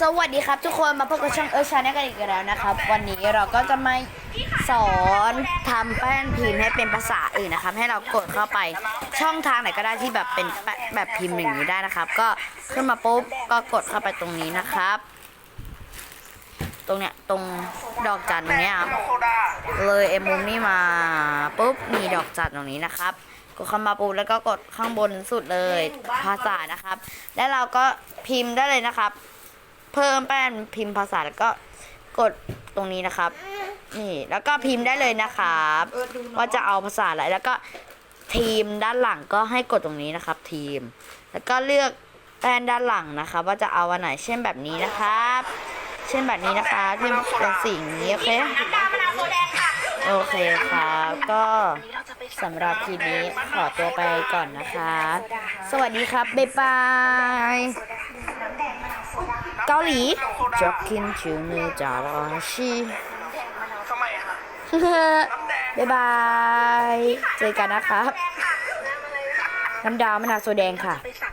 สวัสดีครับทุกคนมาพบกับช่องเออชาแนลกันอีกแล้วนะครับ วันนี้เราก็จะมาสอนทำแป้นพิมพ์ให้เป็นภาษาอื่นนะครับ ให้เรากดเข้าไปช่องทางไหนก็ได้ที่แบบเป็นแบบพิมพ์อย่างนี้ได้นะครับ ก็ขึ้นมาปุ๊บก็กดเข้าไปตรงนี้นะครับ ตรงเนี้ยตรงดอกจันตรงเนี้ยครับเลยเอมุมนี่มาปุ๊บมีดอกจันตรงนี้นะครับกดเข้ามาปุ๊บแล้วก็กดข้างบนสุดเลยภาษานะครับ แล้วเราก็พิมพ์ได้เลยนะครับ พิ่มแป้นพิมพ์ภาษาแล้วก็กดตรงนี้นะครับ นี่แล้วก็พิมพ์ได้เลยนะครับ ว่าจะเอาภาษาอะไรแล้วก็ทีมด้านหลังก็ให้กดตรงนี้นะครับ ทีม แล้วก็เลือกแป้นด้านหลังนะครับ ว่าจะเอาอันไหนเช่นแบบนี้นะครับ เช่นแบบนี้นะคะที่เป็นสี่นี้โอเคโซแดงค่ะโอเคครับ ก็สำหรับทีนี้ขอตัวไปก่อนนะคะ สวัสดีครับ บ๊ายบาย เกาหลีจอกกินชิวนือจาราชีทำไมอะคะบ๊ายบาย เจอกันนะครับ น้ำดาวมะนาวโซแดงค่ะไปสา